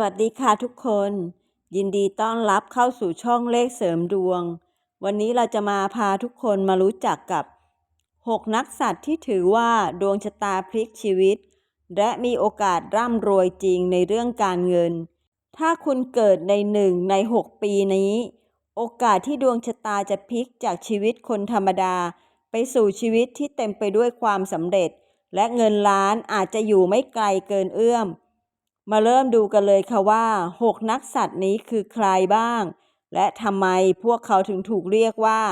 วัสดีค่ะทุกคน ยินดีต้อนรับเข้าสู่ช่องเลขเสริมดวง วันนี้เราจะมาพาทุกคนมารู้จักกับ 6 นักสัตว์ที่ถือว่าดวงชะตาพลิกชีวิต และมีโอกาสร่ำรวยจริงในเรื่องการเงิน ถ้าคุณเกิดในหนึ่งใน 6 ปีนี้ โอกาสที่ดวงชะตาจะพลิกจากชีวิตคนธรรมดา ไปสู่ชีวิตที่เต็มไปด้วยความสำเร็จ และเงินล้านอาจจะอยู่ไม่ไกลเกินเอื้อม มาเริ่มดูกันเลยค่ะว่า6นักสัตว์นี้คือใครบ้าง และทำไมพวกเขาถึงถูกเรียกว่า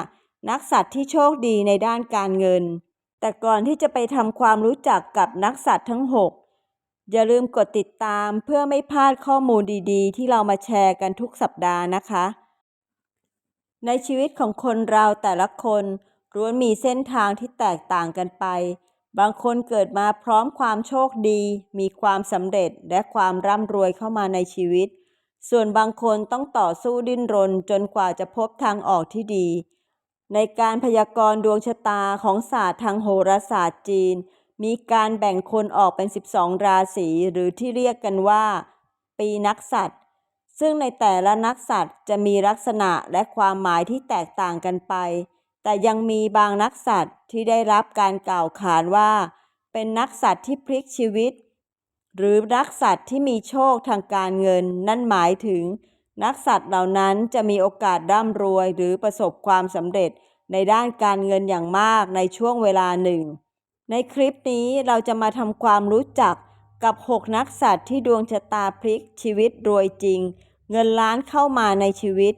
นักสัตว์ที่โชคดีในด้านการเงิน แต่ก่อนที่จะไปทำความรู้จักกับนักสัตว์ทั้ง 6 อย่าลืมกดติดตามเพื่อไม่พลาดข้อมูลดีๆ ที่เรามาแชร์กันทุกสัปดาห์นะคะ ในชีวิตของคนเราแต่ละคนล้วนมีเส้นทางที่แตกต่างกันไป บางคนเกิดมาพร้อมความโชคดี มีความสำเร็จและความร่ำรวยเข้ามาในชีวิต ส่วนบางคนต้องต่อสู้ดิ้นรนจนกว่าจะพบทางออกที่ดี ในการพยากรณ์ดวงชะตาของศาสตร์ทางโหราศาสตร์จีน มีการแบ่งคนออกเป็น 12 ราศีหรือที่เรียกกันว่า ปีนักสัตว์ ซึ่งในแต่ละนักสัตว์จะมีลักษณะและความหมายที่แตกต่างกันไป แต่ยังมีบางนักสัตว์ที่ได้รับการกล่าวขานว่า เป็นนักสัตว์ที่พลิกชีวิต หรือนักสัตว์ที่มีโชคทางการเงิน นั่นหมายถึง นักสัตว์เหล่านั้นจะมีโอกาสร่ำรวยหรือประสบความสำเร็จในด้านการเงินอย่างมากในช่วงเวลาหนึ่ง ในคลิปนี้เราจะมาทำความรู้จักกับ 6 นักสัตว์ที่ดวงชะตาพลิกชีวิตรวยจริง เงินล้านเข้ามาในชีวิต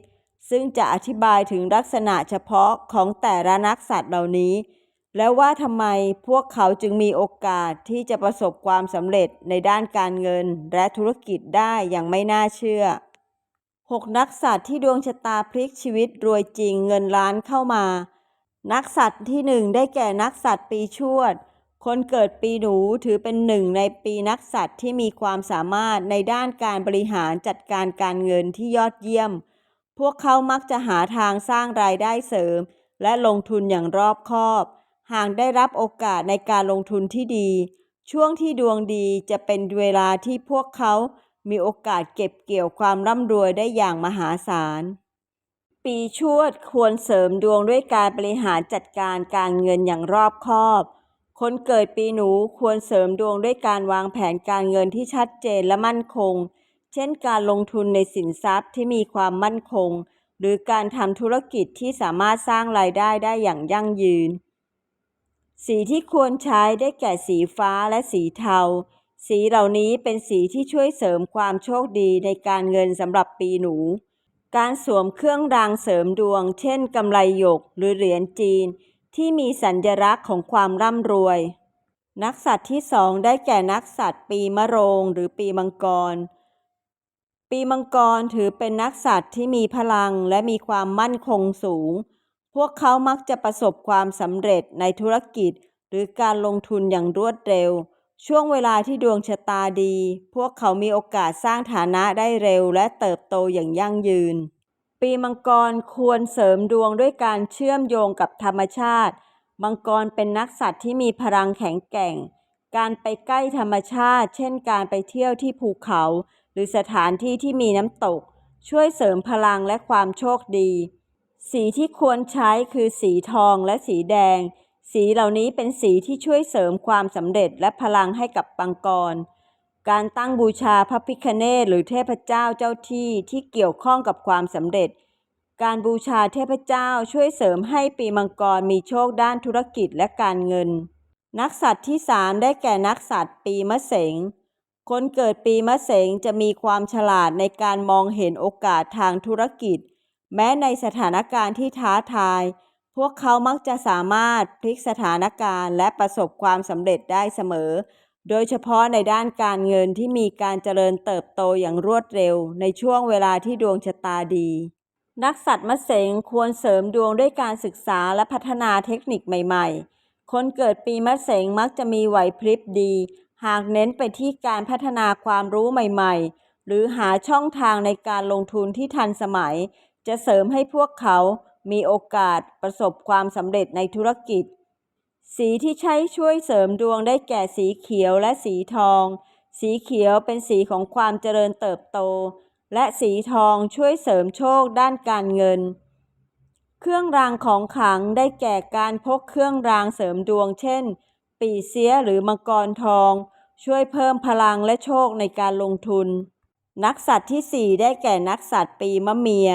ซึ่งจะอธิบายถึงลักษณะเฉพาะของแต่ละนักสัตว์เหล่านี้ แล้วว่าทำไมพวกเขาจึงมีโอกาสที่จะประสบความสำเร็จในด้านการเงินและธุรกิจได้อย่างไม่น่าเชื่อ 6 นักสัตว์ที่ดวงชะตาพลิกชีวิตรวยจริงเงินล้านเข้ามา นักสัตว์ที่หนึ่งได้แก่นักสัตว์ปีชวด คนเกิดปีหนูถือเป็นหนึ่งในปีนักสัตว์ที่มีความสามารถในด้านการบริหารจัดการการเงินที่ยอดเยี่ยม พวกเขามักจะหาทางสร้างรายได้เสริม และลงทุนอย่างรอบคอบ หากได้รับโอกาสในการลงทุนที่ดี ช่วงที่ดวงดีจะเป็นเวลาที่พวกเขามีโอกาสเก็บเกี่ยวความร่ำรวยได้อย่างมหาศาล ปีชวดควรเสริมดวงด้วยการบริหารจัดการการเงินอย่างรอบคอบ คนเกิดปีหนูควรเสริมดวงด้วยการวางแผนการเงินที่ชัดเจนและมั่นคง เช่นการลงทุนในสินทรัพย์ที่มีความมั่นคง หรือการทำธุรกิจที่สามารถสร้างรายได้ได้อย่างยั่งยืน สีที่ควรใช้ได้แก่สีฟ้าและสีเทา สีเหล่านี้เป็นสีที่ช่วยเสริมความโชคดีในการเงินสำหรับปีหนู การสวมเครื่องรางเสริมดวง เช่นกำไลหยกหรือเหรียญจีน ที่มีสัญลักษณ์ของความร่ำรวย นักสัตว์ที่สองได้แก่นักสัตว์ปีมะโรงหรือปีมังกร ปีมังกรถือเป็นนักสัตว์ที่มีพลังและมีความมั่นคงสูง พวกเขามักจะประสบความสำเร็จในธุรกิจ หรือการลงทุนอย่างรวดเร็ว ช่วงเวลาที่ดวงชะตาดี พวกเขามีโอกาสสร้างฐานะได้เร็วและเติบโตอย่างยั่งยืน ปีมังกรควรเสริมดวงด้วยการเชื่อมโยงกับธรรมชาติ มังกรเป็นนักสัตว์ที่มีพลังแข็งแกร่ง การไปใกล้ธรรมชาติ เช่น การไปเที่ยวที่ภูเขา หรือสถานที่ที่มีน้ำตก ช่วยเสริมพลังและความโชคดี สีที่ควรใช้คือสีทองและสีแดง สีเหล่านี้เป็นสีที่ช่วยเสริมความสำเร็จและพลังให้กับปังกร การตั้งบูชาพระพิคเนศหรือเทพเจ้าเจ้าที่ที่เกี่ยวข้องกับความสำเร็จ การบูชาเทพเจ้าช่วยเสริมให้ปีมังกรมีโชคด้านธุรกิจและการเงิน นักสัตว์ที่สามได้แก่นักสัตว์ปีมะเสง คนเกิดปีมะเสงจะมีความฉลาดในการมองเห็นโอกาสทางธุรกิจ แม้ในสถานการณ์ที่ท้าทาย พวกเขามักจะสามารถพลิกสถานการณ์และประสบความสำเร็จได้เสมอ โดยเฉพาะในด้านการเงินที่มีการเจริญเติบโตอย่างรวดเร็ว ในช่วงเวลาที่ดวงชะตาดี นักสัตว์มะเสงควรเสริมดวงด้วยการศึกษาและพัฒนาเทคนิคใหม่ ๆ คนเกิดปีมะเสงมักจะมีไหวพริบดี หากเน้นไปที่การพัฒนาความรู้ใหม่ๆ หรือหาช่องทางในการลงทุนที่ทันสมัย จะเสริมให้พวกเขามีโอกาสประสบความสำเร็จในธุรกิจ สีที่ใช้ช่วยเสริมดวงได้แก่สีเขียวและสีทอง สีเขียวเป็นสีของความเจริญเติบโต และสีทองช่วยเสริมโชคด้านการเงิน เครื่องรางของขลังได้แก่การพกเครื่องรางเสริมดวงเช่น ปีเสียหรือมังกรทอง ช่วยเพิ่มพลังและโชคในการลงทุน นักสัตว์ที่ 4 ได้แก่นักสัตว์ปีมะเมีย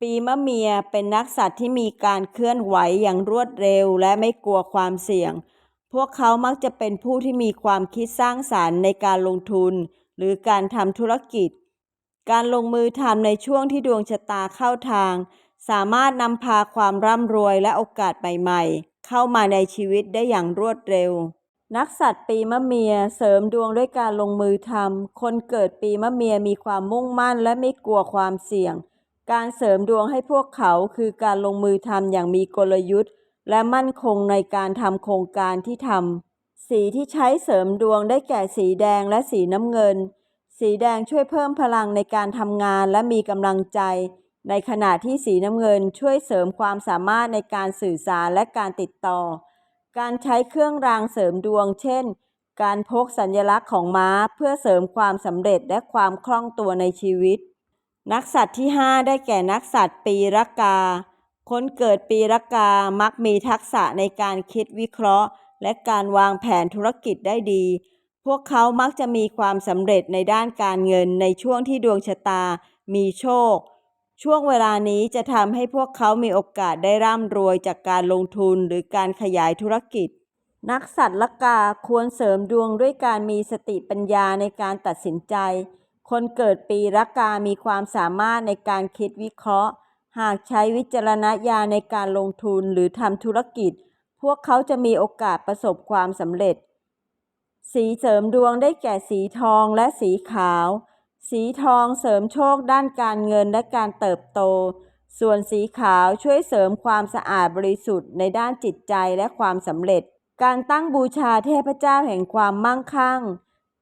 ปีมะเมียเป็นนักสัตว์ที่มีการเคลื่อนไหวอย่างรวดเร็วและไม่กลัวความเสี่ยง พวกเขามักจะเป็นผู้ที่มีความคิดสร้างสารรค์ในการลงทุน หรือการทำธุรกิจ การลงมือทำในช่วงที่ดวงชะตาเข้าทาง สามารถนำพาความร่ำรวยและโอกาสใหม่ๆ เข้ามาในชีวิตได้อย่างรวดเร็ว นักสัตว์ปีมะเมียเสริมดวงด้วยการลงมือทำ คนเกิดปีมะเมียมีความมุ่งมั่นและไม่กลัวความเสี่ยง การเสริมดวงให้พวกเขาคือการลงมือทำอย่างมีกลยุทธ์ และมั่นคงในการทำโครงการที่ทำ สีที่ใช้เสริมดวงได้แก่สีแดงและสีน้ำเงิน สีแดงช่วยเพิ่มพลังในการทำงานและมีกำลังใจ ในขณะที่สีน้ำเงินช่วยเสริมความสามารถในการสื่อสารและการติดต่อ การใช้เครื่องรางเสริมดวง เช่น การพกสัญลักษณ์ของม้าเพื่อเสริมความสำเร็จและความคล่องตัวในชีวิต นักสัตว์ที่ 5 ได้แก่นักสัตว์ปีรากา คนเกิดปีรากามักมีทักษะในการคิดวิเคราะห์ และการวางแผนธุรกิจได้ดี พวกเขามักจะมีความสำเร็จในด้านการเงินในช่วงที่ดวงชะตา มีโชค ช่วงเวลานี้จะทำให้พวกเขามีโอกาสได้ร่ำรวยจากการลงทุนหรือการขยายธุรกิจ นักสัตว์ละกาควรเสริมดวงด้วยการมีสติปัญญาในการตัดสินใจ คนเกิดปีละกามีความสามารถในการคิดวิเคราะห์ หากใช้วิจารณญาณในการลงทุนหรือทำธุรกิจ พวกเขาจะมีโอกาสประสบความสำเร็จ สีเสริมดวงได้แก่สีทองและสีขาว สีทองเสริมโชคด้านการเงินและการเติบโต ส่วนสีขาวช่วยเสริมความสะอาดบริสุทธิ์ในด้านจิตใจและความสำเร็จ การตั้งบูชาเทพเจ้าแห่งความมั่งคั่ง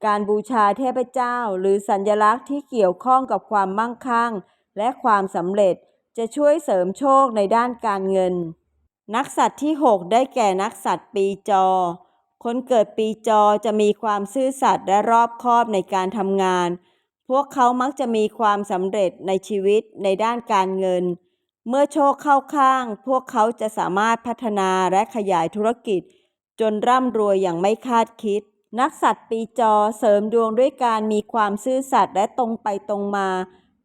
การบูชาเทพเจ้าหรือสัญลักษณ์ที่เกี่ยวข้องกับความมั่งคั่ง และความสำเร็จจะช่วยเสริมโชคในด้านการเงิน นักสัตว์ที่ 6 ได้แก่นักสัตว์ปีจอ คนเกิดปีจอจะมีความซื่อสัตย์และรอบคอบในการทำงาน พวกเขามักจะมีความสำเร็จในชีวิตในด้านการเงิน เมื่อโชคเข้าข้าง พวกเขาจะสามารถพัฒนาและขยายธุรกิจ จนร่ำรวยอย่างไม่คาดคิด นักสัตว์ปีจอเสริมดวงด้วยการมีความซื่อสัตย์และตรงไปตรงมา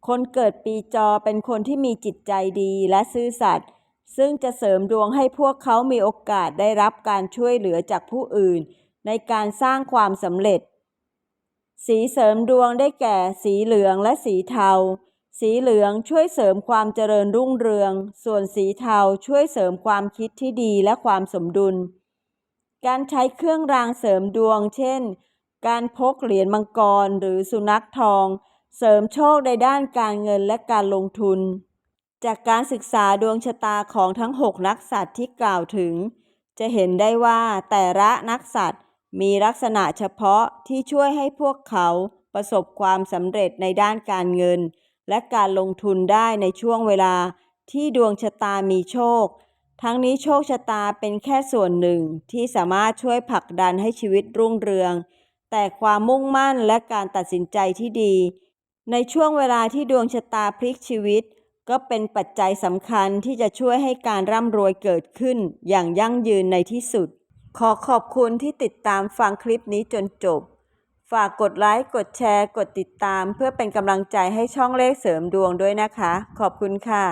คนเกิดปีจอเป็นคนที่มีจิตใจดีและซื่อสัตย์ซึ่งจะเสริมดวงให้พวกเขามีโอกาสได้รับการช่วยเหลือจากผู้อื่น ในการสร้างความสำเร็จ สีเสริมดวงได้แก่สีเหลืองและสีเทา สีเหลืองช่วยเสริมความเจริญรุ่งเรือง ส่วนสีเทาช่วยเสริมความคิดที่ดีและความสมดุล การใช้เครื่องรางเสริมดวง เช่น การพกเหรียญมังกรหรือสุนัขทอง เสริมโชคในด้านการเงินและการลงทุน จากการศึกษาดวงชะตาของทั้ง 6 นักสัตว์ที่กล่าวถึง จะเห็นได้ว่าแต่ละนักสัตว์ มีลักษณะเฉพาะที่ช่วยให้พวกเขาประสบความสำเร็จในด้านการเงิน และการลงทุนได้ในช่วงเวลาที่ดวงชะตามีโชค ทั้งนี้โชคชะตาเป็นแค่ส่วนหนึ่งที่สามารถช่วยผลักดันให้ชีวิตรุ่งเรือง แต่ความมุ่งมั่นและการตัดสินใจที่ดี ในช่วงเวลาที่ดวงชะตาพลิกชีวิต ก็เป็นปัจจัยสำคัญที่จะช่วยให้การร่ำรวยเกิดขึ้นอย่างยั่งยืนในที่สุด ขอขอบคุณที่ติดตามฟังคลิปนี้จนจบ ฝากกดไลค์ กดแชร์ กดติดตาม เพื่อเป็นกำลังใจให้ช่องเลขเสริมดวงด้วยนะคะ ขอบคุณค่ะ